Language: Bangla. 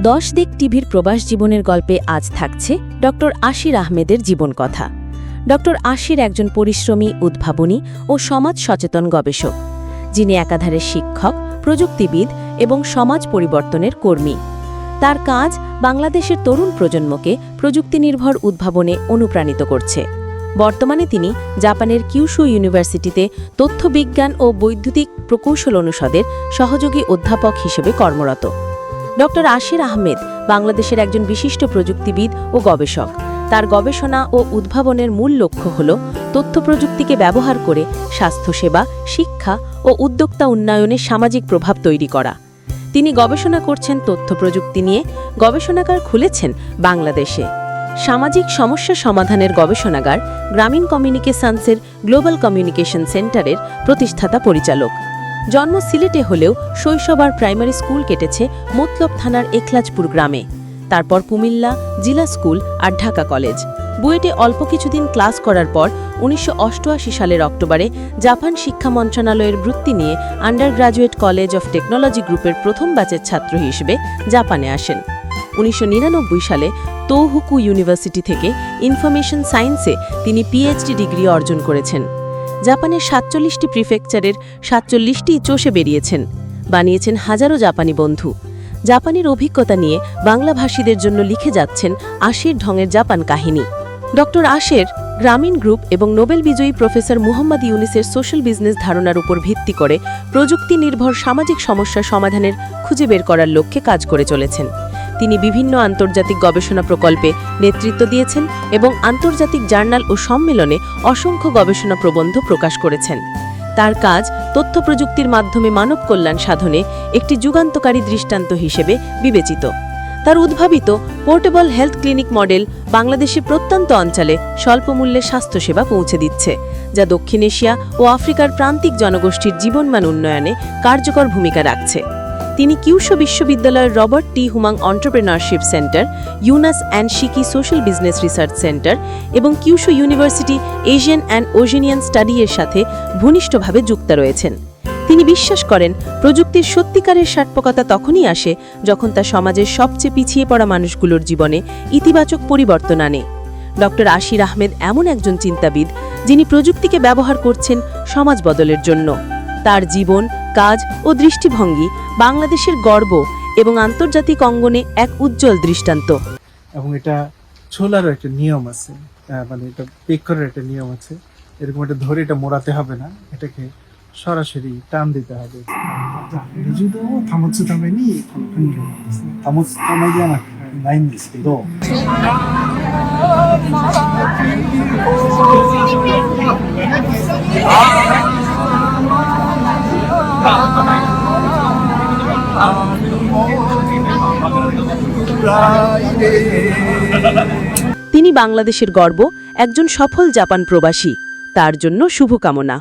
দশ দিক টিভির প্রবাস জীবনের গল্পে আজ থাকছে ডক্টর আশির আহমেদের জীবন কথা ডক্টর আশির একজন পরিশ্রমী, উদ্ভাবনী ও সমাজ সচেতন গবেষক। যিনি একাধারে শিক্ষক, প্রযুক্তিবিদ এবং সমাজ পরিবর্তনের কর্মী। তার কাজ বাংলাদেশের তরুণ প্রজন্মকে প্রযুক্তি নির্ভর উদ্ভাবনে অনুপ্রাণিত করছে। বর্তমানে তিনি জাপানের কিউশু ইউনিভার্সিটিতে তথ্যবিজ্ঞান ও বৈদ্যুতিক প্রকৌশল অনুষদের সহযোগী অধ্যাপক হিসেবে কর্মরত। ডক্টর আশির আহমেদ, বাংলাদেশের একজন বিশিষ্ট প্রযুক্তিবিদ ও গবেষক। তার গবেষণা ও উদ্ভাবনের মূল লক্ষ্য হল তথ্য প্রযুক্তিকে ব্যবহার করে স্বাস্থ্যসেবা, শিক্ষা ও উদ্যোক্তা উন্নয়নে সামাজিক প্রভাব তৈরি করা। তিনি গবেষণা করছেন তথ্য প্রযুক্তি নিয়ে। গবেষণাগার খুলেছেন বাংলাদেশে। সামাজিক সমস্যা সমাধানের গবেষণাগার, গ্রামীণ কমিউনিকেশনসের, গ্লোবাল কমিউনিকেশন সেন্টারের প্রতিষ্ঠাতা পরিচালক। জন্ম সিলেটে হলেও শৈশব আর প্রাইমারি স্কুল কেটেছে মতলব থানার এখলাজপুর গ্রামে। তারপর কুমিল্লা, জিলা স্কুল আর ঢাকা কলেজ। বুয়েটে অল্প কিছুদিন ক্লাস করার পর উনিশশো অষ্টআশি সালের অক্টোবরে জাপান শিক্ষা মন্ত্রণালয়ের বৃত্তি নিয়ে undergraduate college of technology গ্রুপের প্রথম ব্যাচের ছাত্র হিসেবে জাপানে আসেন। উনিশশো নিরানব্বই সালে তৌহুকু ইউনিভার্সিটি থেকে ইনফরমেশন সায়েন্সে তিনি পিএইচডি ডিগ্রি অর্জন করেছেন। জাপানের সাতচল্লিশটি প্রিফেকচারের সাতচল্লিশটি চষে বেরিয়েছেন। বানিয়েছেন হাজারো জাপানি বন্ধু। জাপানের অভিজ্ঞতা নিয়ে বাংলাভাষীদের জন্য লিখে যাচ্ছেন আশের ঢঙের জাপান কাহিনী। ডক্টর আশের গ্রামীণ গ্রুপ এবং নোবেল বিজয়ী প্রফেসর মুহম্মদ ইউনিসের সোশ্যাল বিজনেস ধারণার উপর ভিত্তি করে প্রযুক্তি নির্ভর সামাজিক সমস্যা সমাধানের খুঁজে বের করার লক্ষ্যে কাজ করে চলেছেন। তিনি বিভিন্ন আন্তর্জাতিক গবেষণা প্রকল্পে নেতৃত্ব দিয়েছেন এবং আন্তর্জাতিক জার্নাল ও সম্মেলনে অসংখ্য গবেষণা প্রবন্ধ প্রকাশ করেছেন। তার কাজ তথ্য প্রযুক্তির মাধ্যমে মানব কল্যাণ সাধনে একটি যুগান্তকারী দৃষ্টান্ত হিসেবে বিবেচিত। তার উদ্ভাবিত পোর্টেবল হেলথ ক্লিনিক মডেল বাংলাদেশের প্রত্যন্ত অঞ্চলে স্বল্পমূল্যে স্বাস্থ্যসেবা পৌঁছে দিচ্ছে, যা দক্ষিণ এশিয়া ও আফ্রিকার প্রান্তিক জনগোষ্ঠীর জীবনমান উন্নয়নে কার্যকর ভূমিকা রাখছে। তিনি কিউশো বিশ্ববিদ্যালয়ের Robert T Huang entrepreneurship centre, Yunus and Shiki social business research centre এবং Kyushu university Asian and Oceanian study এর সাথে ঘনিষ্ঠভাবে যুক্ত রয়েছেন। তিনি বিশ্বাস করেন, প্রযুক্তির সত্যিকারের সার্থকতা তখনই আসে যখন তা সমাজের সবচেয়ে পিছিয়ে পড়া মানুষগুলোর জীবনে ইতিবাচক পরিবর্তন আনে। ডক্টর আশির আহমেদ এমন একজন চিন্তাবিদ যিনি প্রযুক্তিকে ব্যবহার করছেন সমাজ বদলের জন্য। তার জীবন কাজ ও দৃষ্টিভঙ্গি বাংলাদেশের গর্ব এবং আন্তর্জাতিক অঙ্গনে এক উজ্জ্বল দৃষ্টান্ত। এবং এটা ছোলারও একটা নিয়ম আছে মানে এটা বেক করার একটা নিয়ম আছে। এরকম এটা ধরে এটা মোড়াতে হবে না এটাকে সরাসরি টান দিতে হবে। 自 তিনি বাংলাদেশের গর্ব একজন সফল জাপান প্রবাসী। তার জন্য শুভকামনা।